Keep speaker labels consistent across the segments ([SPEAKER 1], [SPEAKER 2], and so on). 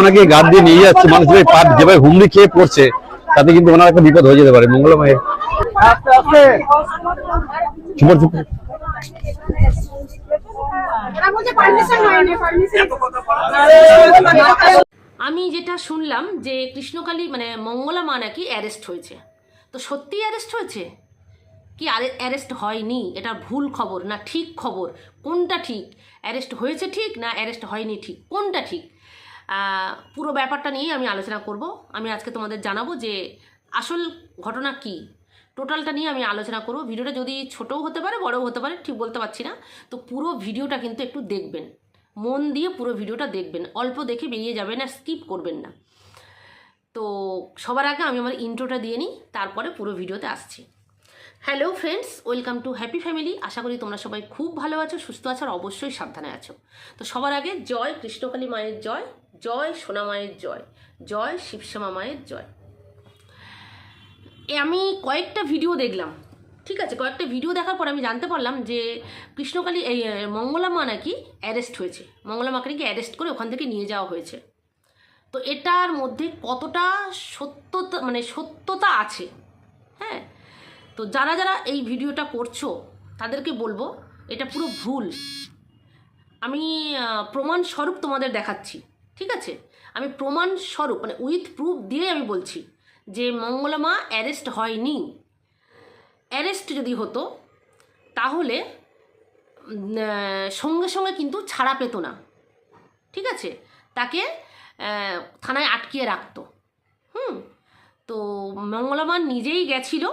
[SPEAKER 1] ওনাকে নিয়ে যাচ্ছে খেয়ে পড়ছে, তাতে কিন্তু ওনার যেতে পারে।
[SPEAKER 2] আমি যেটা শুনলাম যে কৃষ্ণকালী মানে মঙ্গলা মা নাকি অ্যারেস্ট হয়েছে। তো সত্যিই অ্যারেস্ট হয়েছে? কি অ্যারেস্ট হয়নি? এটা ভুল খবর না ঠিক খবর? কোনটা ঠিক? অ্যারেস্ট হয়েছে ঠিক না অ্যারেস্ট হয়নি ঠিক? কোনটা ঠিক? পুরো ব্যাপারটা নিয়েই আমি আলোচনা করব। আমি আজকে তোমাদের জানাব যে আসল ঘটনা কি। টোটালটা নিয়ে আমি আলোচনা করব। ভিডিওটা যদি ছোটও হতে পারে, বড়ও হতে পারে, ঠিক বলতে পারছি না। তো পুরো ভিডিওটা কিন্তু একটু দেখবেন। মন দিয়ে পুরো ভিডিওটা দেখবেন। অল্প দেখে বেরিয়ে যাবেন আর স্কিপ করবেন না। তো সবার আগে আমি আমার ইন্ট্রোটা দিয়ে নিই, তারপরে পুরো ভিডিওতে আসছি। Hello friends welcome to happy family আশা করি তোমরা সবাই খুব ভালো আছো সুস্থ আছো আর অবশ্যই সাবধানে আছো। তো সবার আগে জয় কৃষ্ণকালী মায়ের জয় জয় সোনা মায়ের জয় জয় শিবশ্যামা মায়ের জয়। আমি কয়েকটা ভিডিও দেখলাম ঠিক আছে? কয়েকটা ভিডিও দেখার পর আমি জানতে পারলাম যে কৃষ্ণকালী এই এ, মঙ্গলা মা নাকি অ্যারেস্ট হয়েছে। মঙ্গলা মাকে নাকি অ্যারেস্ট করে ওখান থেকে নিয়ে যাওয়া হয়েছে। তো এটার মধ্যে কতটা সত্যতা মানে সত্যতা আছে? হ্যাঁ? তো যারা যারা এই ভিডিওটা করছ তাদেরকে বলব এটা পুরো ভুল। আমি আহ, প্রমাণ স্বরূপ তোমাদের দেখাচ্ছি ঠিক আছে? আমি প্রমাণ স্বরূপ মানে উইথ প্রুফ দিয়ে আমি বলছি যে মঙ্গলমা অ্যারেস্ট হয়নি। অ্যারেস্ট যদি হতো তাহলে সঙ্গে সঙ্গে কিন্তু ছাড়া পেতো না ঠিক আছে? তাকে থানায় আটকিয়ে রাখতো। হুম? তো মঙ্গলমা নিজেই গেছিল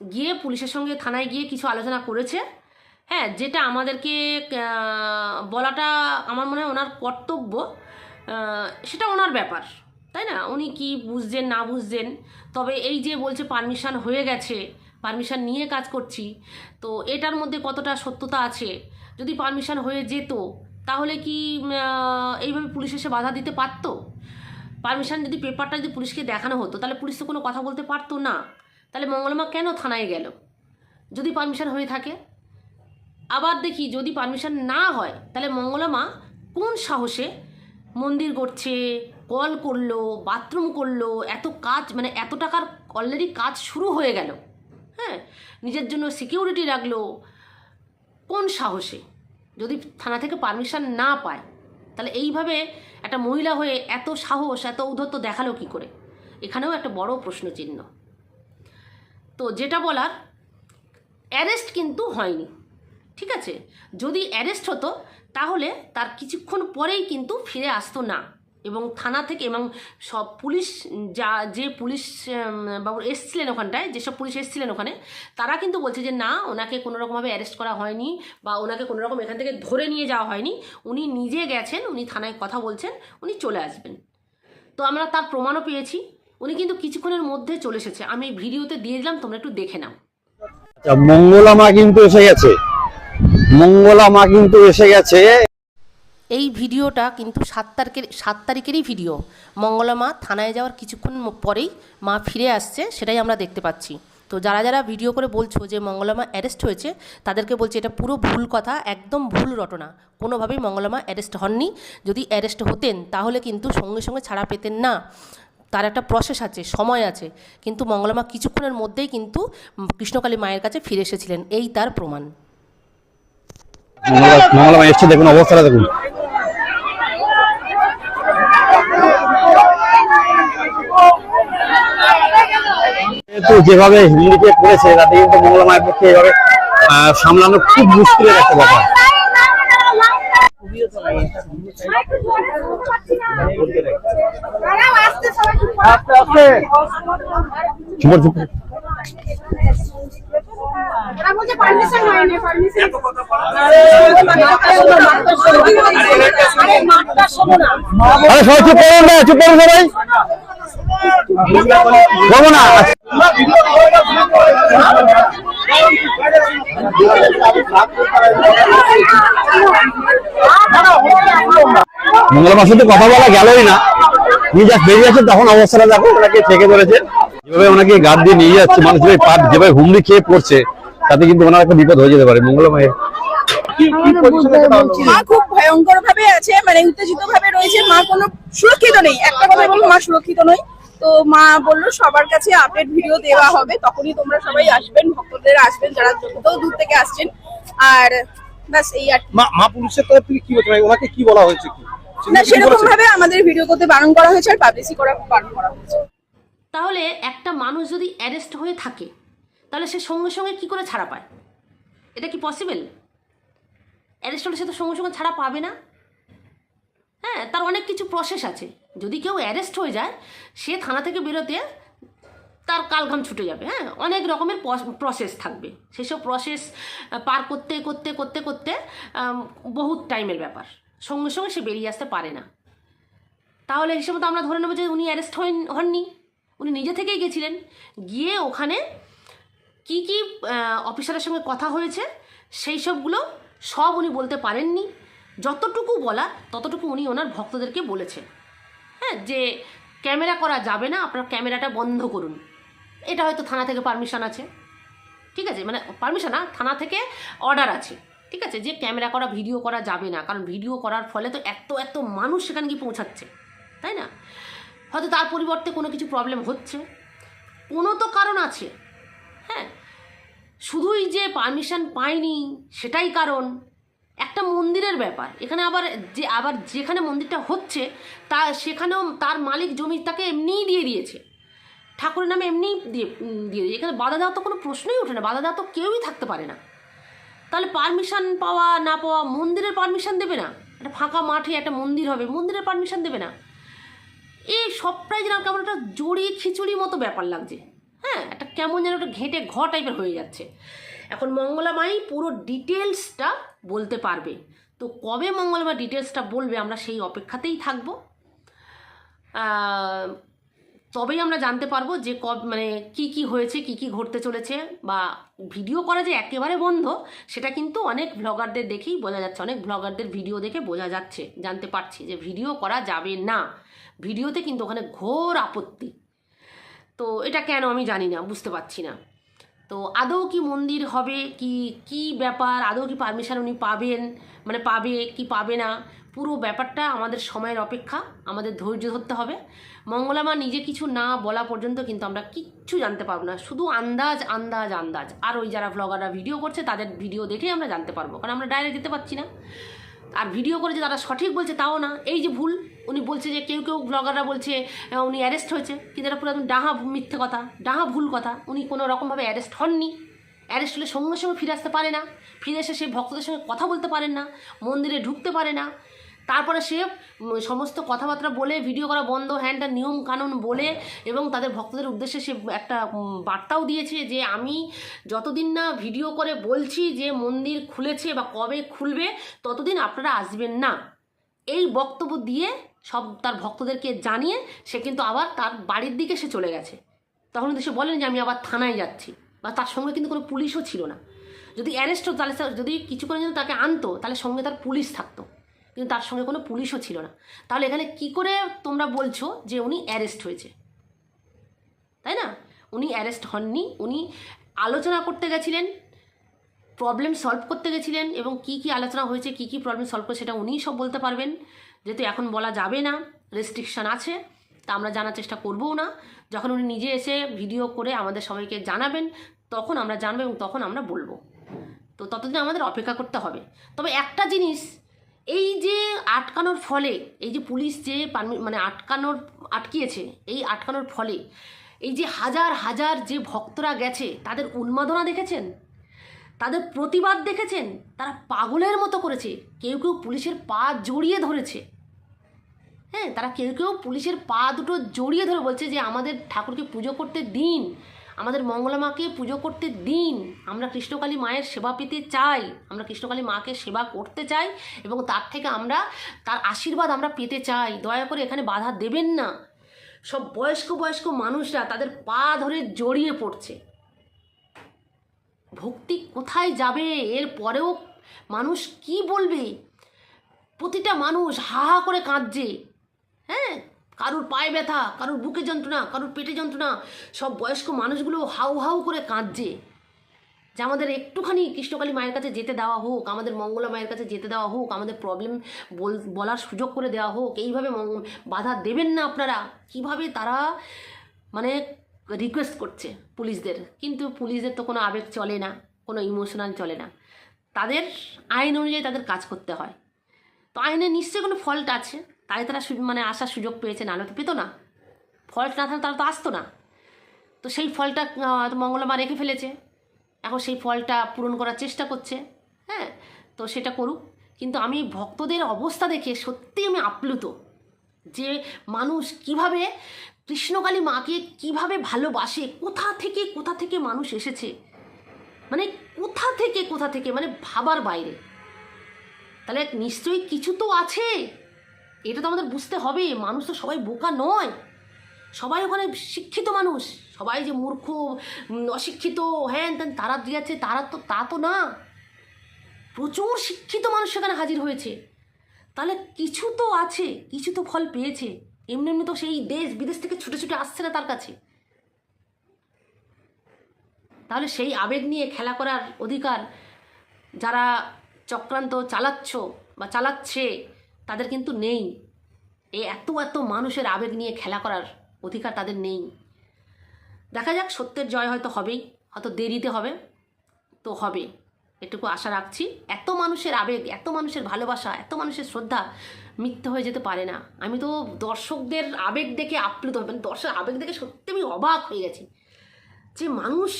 [SPEAKER 2] গিয়ে পুলিশের সঙ্গে থানায় গিয়ে কিছু আলোচনা করেছে। হ্যাঁ যেটা আমাদেরকে বলাটা আমার মনে হয় ওনার কর্তব্য। সেটা ওনার ব্যাপার, তাই না? উনি কি বুঝছেন, না বুঝছেন? তবে এই যে বলছে পারমিশন হয়ে গেছে, পারমিশন নিয়ে কাজ করছি, তো এটার মধ্যে কতটা সত্যতা আছে? যদি পারমিশন হয়ে যেত, তাহলে কি এইভাবে পুলিশ এসে বাধা দিতে পারতো? পারমিশন যদি পেপারটা যদি পুলিশকে দেখানো হতো, তাহলে পুলিশ তো কোনো কথা বলতে পারতো না। তাহলে মঙ্গলমা কেন থানায় গেল? যদি পারমিশন হয়ে থাকে। আবার দেখি যদি পারমিশন না হয়, তাহলে মঙ্গলমা কোন সাহসে মন্দির করছে কল করল বাথরুম করল, এত কাজ মানে এত টাকার অলরেডি কাজ শুরু হয়ে গেল। হ্যাঁ নিজের জন্য সিকিউরিটি রাখল, কোন সাহসে? যদি থানা থেকে পারমিশন না পায়, তাহলে এইভাবে একটা মহিলা হয়ে এত সাহস, এত ঔদ্ধত্য দেখাল কি করে? এখানেও একটা বড় প্রশ্ন চিহ্ন তো যেটা বলার অ্যারেস্ট কিন্তু হয়নি, ঠিক আছে? যদি অ্যারেস্ট হতো, তাহলে তার কিছুক্ষণ পরেই কিন্তু ফিরে আসতো না। এবং থানা থেকে এবং সব পুলিশ যা, যে পুলিশ বাবু এসছিলেন ওখানটায়, যেসব পুলিশ এসছিলেন ওখানে, তারা কিন্তু বলছে যে, না, ওনাকে কোনো রকমভাবে অ্যারেস্ট করা হয়নি বা ওনাকে কোনো রকম এখান থেকে ধরে নিয়ে যাওয়া হয়নি। উনি নিজে গেছেন, উনি থানায় কথা বলছেন, উনি চলে আসবেন। তো আমরা তার প্রমাণও পেয়েছি। উনি কিন্তু কিছুক্ষণের মধ্যে চলে এসেছে। আমি ভিডিওতে দিয়ে দিলাম তোমরা একটু দেখে নাও।
[SPEAKER 1] আচ্ছা মঙ্গলা মা কিন্তু এসে গেছে। মঙ্গলা মা কিন্তু এসে গেছে।
[SPEAKER 2] এই ভিডিওটা কিন্তু সাত তারিখের সাত তারিখেরই ভিডিও। মঙ্গলা মা থানায় যাওয়ার কিছুক্ষণ পরেই মা ফিরে আসছে সেটাই আমরা দেখতে পাচ্ছি। তো যারা যারা ভিডিও করে বলছো যে মঙ্গলামা অ্যারেস্ট হয়েছে তাদেরকে বলছি এটা পুরো ভুল কথা একদম ভুল রটনা। কোনোভাবেই মঙ্গলামা অ্যারেস্ট হননি। যদি অ্যারেস্ট হতেন তাহলে কিন্তু সঙ্গে সঙ্গে ছাড়া পেতেন না। তার একটা প্রসেস আছে সময় আছে কিন্তু মঙ্গলামা কিছুক্ষণের মধ্যেই কিন্তু কৃষ্ণকালী মায়ের কাছে ফিরে এসেছিলেন এই তার প্রমাণ
[SPEAKER 1] এসছে দেখুন অবস্থাটা দেখুন যেভাবে হিন্দিতে পড়েছে তাতে কিন্তু মঙ্গলা মায়ের পক্ষে এভাবে সামলানো খুব মুশকিলের একটা ব্যাপার
[SPEAKER 3] আসতে পারমিশন
[SPEAKER 1] আরে সবাই চুপ করুন না, চুপ করুন সবাই। বলব না। মঙ্গলা মার সাথে কথা বলা গেলই না। উনি যা বেরিয়ে আসেন তখন অবস্থাটা দেখো ওনাকে থেকে ধরেছে। যেভাবে ওনাকে গাদ দিয়ে নিয়ে যাচ্ছে মানুষ যেভাবে পাট যেভাবে হুমড়ি খেয়ে পড়ছে তাতে কিন্তু ওনার একটা বিপদ হয়ে যেতে পারে?
[SPEAKER 4] মা খুব ভয়ঙ্কর ভাবে আছে মানে উত্তেজিত ভাবে রয়েছে। মা কোনো সুরক্ষিত নেই একটা কথা বলব মা সুরক্ষিত নয় তো মা বলল সবার কাছে আপডেট ভিডিও দেওয়া হবে তখনই তোমরা সবাই আসবেন ভক্তদের আসবেন যারা যত দূর থেকে আসছেন। আর ব্যাস এই আর
[SPEAKER 5] মা মা পুলিশের তরফ থেকে কি মানে ওনাকে কি বলা হয়েছে কি?
[SPEAKER 4] না সেরকম ভাবে আমাদের ভিডিও করতে বারণ করা হয়েছে আর পাবলিসি করা বারণ করা হয়েছে।
[SPEAKER 2] তাহলে একটা মানুষ যদি অ্যারেস্ট হয়ে থাকে তাহলে সে সঙ্গে সঙ্গে কি করে ছাড়া পায়? এটা কি পসিবল অ্যারেস্ট হলে সে তো সঙ্গে সঙ্গে ছাড়া পাবে না। হ্যাঁ তার অনেক কিছু প্রসেস আছে। যদি কেউ অ্যারেস্ট হয়ে যায় সে থানা থেকে বেরোতে তার কালঘাম ছুটে যাবে। হ্যাঁ অনেক রকমের প্রসেস থাকবে। সেসব প্রসেস পার করতে করতে করতে করতে বহুত টাইমের ব্যাপার। সঙ্গে সঙ্গে সে বেরিয়ে আসতে পারে না। তাহলে হিসেবে তো আমরা ধরে নেব যে উনি অ্যারেস্ট হন হননি। উনি নিজে থেকেই গেছিলেন। গিয়ে ওখানে কি কি অফিসারের সঙ্গে কথা হয়েছে, সেই সবগুলো সব উনি বলতে পারেননি। যতটুকু বলা, ততটুকু উনি ওনার ভক্তদেরকে বলেছেন। হ্যাঁ যে ক্যামেরা করা যাবে না, আপনার ক্যামেরাটা বন্ধ করুন। এটা হয়তো থানা থেকে পারমিশন আছে। ঠিক আছে মানে পারমিশন না, থানা থেকে অর্ডার আছে। ঠিক আছে? যে ক্যামেরা করা, ভিডিও করা যাবে না। কারণ ভিডিও করার ফলে তো এত এত মানুষ সেখানে গিয়ে পৌঁছাচ্ছে। তাই না? হয়তো তার পরিবর্তে কোনো কিছু প্রবলেম হচ্ছে। কোনো তো কারণ আছে। হ্যাঁ? শুধুই যে পারমিশন পায়নি সেটাই কারণ। একটা মন্দিরের ব্যাপার। এখানে আবার যে, আবার যেখানে মন্দিরটা হচ্ছে, তা সেখানেও তার মালিক জমি তাকে এমনিই দিয়ে দিয়েছে। ঠাকুরের নামে এমনিই দিয়ে দিয়ে এখানে বাধা দেওয়ার তো কোনো প্রশ্নই ওঠে না। বাধা দেওয়া তো কেউই থাকতে পারে না। তাহলে পারমিশন পাওয়া না পাওয়া মন্দিরের পারমিশন দেবে না? একটা ফাঁকা মাঠে একটা মন্দির হবে, মন্দিরের পারমিশন দেবে না। এই সবটাই যেন কেমন একটা জড়ি খিচুড়ি মতো ব্যাপার লাগছে। হ্যাঁ একটা কেমন যেন একটা ঘেঁটে ঘ টাইপের হয়ে যাচ্ছে। এখন মঙ্গলামাই পুরো ডিটেলসটা বলতে পারবে। তো কবে মঙ্গলবার ডিটেলসটা বলবে আমরা সেই অপেক্ষাতেই থাকব। তবেই আমরা জানতে পারব যে কব মানে কি কি হয়েছে, কি কি ঘটতে চলেছে বা ভিডিও করা যে একেবারে বন্ধ, সেটা কিন্তু অনেক ব্লগারদের দেখেই বোঝা যাচ্ছে, অনেক ব্লগারদের ভিডিও দেখে বোঝা যাচ্ছে, জানতে পারছি যে ভিডিও করা যাবে না। ভিডিওতে কিন্তু ওখানে ঘোর আপত্তি। তো এটা কেন আমি জানি না, বুঝতে পারছি না। তো আদৌ কি মন্দির হবে, কি কি ব্যাপার, আদৌ কি পারমিশন উনি পাবেন মানে পাবে, কি পাবে না পুরো ব্যাপারটা আমাদের সময়ের অপেক্ষা, আমাদের ধৈর্য ধরতে হবে। মঙ্গলামা নিজে কিছু না বলা পর্যন্ত কিন্তু আমরা কিচ্ছু জানতে পারব না। শুধু আন্দাজ আন্দাজ আন্দাজ। আর ওই যারা ব্লগাররা ভিডিও করছে, তাদের ভিডিও দেখেই আমরা জানতে পারব। কারণ আমরা ডাইরেক্ট যেতে পারছি না। আর ভিডিও করে যে তারা সঠিক বলছে, তাও না। এই যে ভুল, উনি বলছে যে কেউ কেউ ব্লগাররা বলছে উনি অ্যারেস্ট হয়েছে। কিন্তু এটা পুরো একদম ডাহা মিথ্যে কথা, ডাহা ভুল কথা। উনি কোনো রকমভাবে অ্যারেস্ট হননি। অ্যারেস্ট হলে সঙ্গে সঙ্গে ফিরে আসতে পারে না। ফিরে এসে সে ভক্তদের সঙ্গে কথা বলতে পারেন না। মন্দিরে ঢুকতে পারে না। তারপরে সে সমস্ত কথাবার্তা বলে ভিডিও করা বন্ধ হ্যান্ডটা নিয়ম কানুন বলে এবং তাদের ভক্তদের উদ্দেশ্যে সে একটা বার্তাও দিয়েছে যে আমি যতদিন না ভিডিও করে বলছি যে মন্দির খুলেছে বা কবে খুলবে, ততদিন আপনারা আসবেন না। এই বক্তব্য দিয়ে সব তার ভক্তদেরকে জানিয়ে সে কিন্তু আবার তার বাড়ির দিকে সে চলে গেছে। তখন কিন্তু সে বলেন যে আমি আবার থানায় যাচ্ছি বা তার সঙ্গে কিন্তু কোনো পুলিশও ছিল না। যদি অ্যারেস্ট হতো তাহলে যদি কিছু করে যদি তাকে আনতো তাহলে সঙ্গে তার পুলিশ থাকতো। কিন্তু তার সঙ্গে কোনো পুলিশও ছিল না। তাহলে এখানে কি করে তোমরা বলছো যে উনি অ্যারেস্ট হয়েছে? তাই না? উনি অ্যারেস্ট হননি, উনি আলোচনা করতে গেছিলেন প্রবলেম সলভ করতে গেছিলেন এবং কি কি আলোচনা হয়েছে, কি কি প্রবলেম সলভ করে সেটা উনিই সব বলতে পারবেন। যেহেতু এখন বলা যাবে না রেস্ট্রিকশান আছে, তা আমরা জানার চেষ্টা করবও না। যখন উনি নিজে এসে ভিডিও করে আমাদের সবাইকে জানাবেন, তখন আমরা জানব এবং তখন আমরা বলব। তো ততদিন আমাদের অপেক্ষা করতে হবে। তবে একটা জিনিস এই যে আটকানোর ফলে, এই যে পুলিশ যে মানে আটকানোর, আটকিয়েছে, এই আটকানোর ফলে, এই যে হাজার হাজার যে ভক্তরা গেছে, তাদের উন্মাদনা দেখেছেন? তাদের প্রতিবাদ দেখেছেন? তারা পাগলের মতো করেছে, কেউ কেউ পুলিশের পা জড়িয়ে ধরেছে। হ্যাঁ তারা কেউ কেউ পুলিশের পা দুটো জড়িয়ে ধরে বলছে যে আমাদের ঠাকুরকে পুজো করতে দিন। আমাদের মঙ্গলা মাকে পুজো করতে দিন। আমরা কৃষ্ণকালী মায়ের সেবা পেতে চাই। আমরা কৃষ্ণকালী মাকে সেবা করতে চাই এবং তার থেকে আমরা, তার আশীর্বাদ আমরা পেতে চাই। দয়া করে এখানে বাধা দেবেন না। সব বয়স্ক বয়স্ক মানুষরা তাদের পা ধরে জড়িয়ে পড়ছে। ভক্তি কোথায় যাবে? এর পরেও মানুষ কি বলবে? প্রতিটা মানুষ হা হা করে কাঁদছে। হ্যাঁ? কারুর পায়ে ব্যথা, কারুর বুকে যন্ত্রণা, কারুর পেটে যন্ত্রণা, সব বয়স্ক মানুষগুলো হাউ হাউ করে কাঁদছে। যে আমাদের একটুখানি কৃষ্ণকালী মায়ের কাছে যেতে দেওয়া হোক, আমাদের মঙ্গলা মায়ের কাছে যেতে দেওয়া হোক, আমাদের প্রবলেম বলার সুযোগ করে দেওয়া হোক, এইভাবে বাধা দেবেন না আপনারা। কীভাবে তারা মানে রিকোয়েস্ট করছে পুলিশদের? কিন্তু পুলিশদের তো কোনো আবেগ চলে না, কোনো ইমোশনাল চলে না। তাদের আইন অনুযায়ী তাদের কাজ করতে হয়। তো আইনে নিশ্চয়ই কোনো ফল্ট আছে। তাই তারা মানে আসার সুযোগ পেয়েছে নাহলে তো পেতো না। ফল্ট না থাকলে তারা তো আসতো না। তো সেই ফলটা মঙ্গলমা রেখে ফেলেছে। এখন সেই ফলটা পূরণ করার চেষ্টা করছে। হ্যাঁ তো সেটা করুক। কিন্তু আমি ভক্তদের অবস্থা দেখে সত্যি আমি আপ্লুত যে মানুষ কীভাবে কৃষ্ণকালী মাকে কীভাবে ভালোবাসে, কোথা থেকে কোথা থেকে মানুষ এসেছে? মানে কোথা থেকে কোথা থেকে? মানে ভাবার বাইরে। তাহলে নিশ্চয়ই কিছু তো আছে। এটা তো আমাদের বুঝতে হবে, মানুষ তো সবাই বোকা নয়। সবাই ওখানে শিক্ষিত মানুষ। সবাই যে মূর্খ অশিক্ষিত, হ্যান ত্যান, তারা দিয়েছে তারা তো, তা তো না। প্রচুর শিক্ষিত মানুষ সেখানে হাজির হয়েছে। তাহলে কিছু তো আছে, কিছু তো ফল পেয়েছে। এমনি এমনি তো সেই দেশ, বিদেশ থেকে ছুটে ছুটে আসছে না তার কাছে। তাহলে সেই আবেগ নিয়ে খেলা করার অধিকার যারা চক্রান্ত চালাচ্ছ বা চালাচ্ছে তাদের কিন্তু নেই। এই এত এত মানুষের আবেগ নিয়ে খেলা করার অধিকার তাদের নেই। দেখা যাক সত্যের জয় হয়তো হবেই, হয়তো দেরিতে হবে, তো হবে। এটুকু আশা রাখছি। এত মানুষের আবেগ, এত মানুষের ভালোবাসা, এত মানুষের শ্রদ্ধা মিথ্যে হয়ে যেতে পারে না। আমি তো দর্শকদের আবেগ দেখে আপ্লুত হবে মানে দর্শক আবেগ দেখে সত্যি আমি অবাক হয়ে গেছি যে মানুষ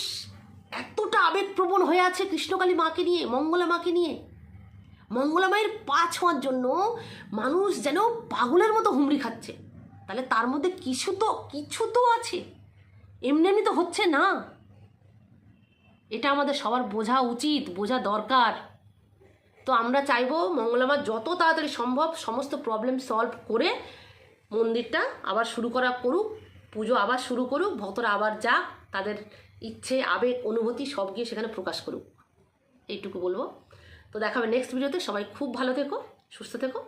[SPEAKER 2] এতটা আবেগপ্রবণ হয়ে আছে কৃষ্ণকালী মাকে নিয়ে, মঙ্গলা মাকে নিয়ে। মঙ্গলা মায়ের পা ছোঁয়ার জন্য মানুষ যেন পাগলের মতো হুমড়ি খাচ্ছে। তাহলে তার মধ্যে কিছু তো কিছু তো আছে। এমনি এমনি তো হচ্ছে না। এটা আমাদের সবার বোঝা উচিত, বোঝা দরকার। তো আমরা চাইব মঙ্গলামা যত তাড়াতাড়ি সম্ভব সমস্ত প্রবলেম সলভ করে মন্দিরটা আবার শুরু করা করুক, পুজো আবার শুরু করুক, ভক্তরা আবার যাক, তাদের ইচ্ছে, আবেগ, অনুভূতি সব গিয়ে সেখানে প্রকাশ করুক। এইটুকু বলব। তো দেখাবে নেক্সট ভিডিওতে সবাই খুব ভালো থেকো সুস্থ থেকো।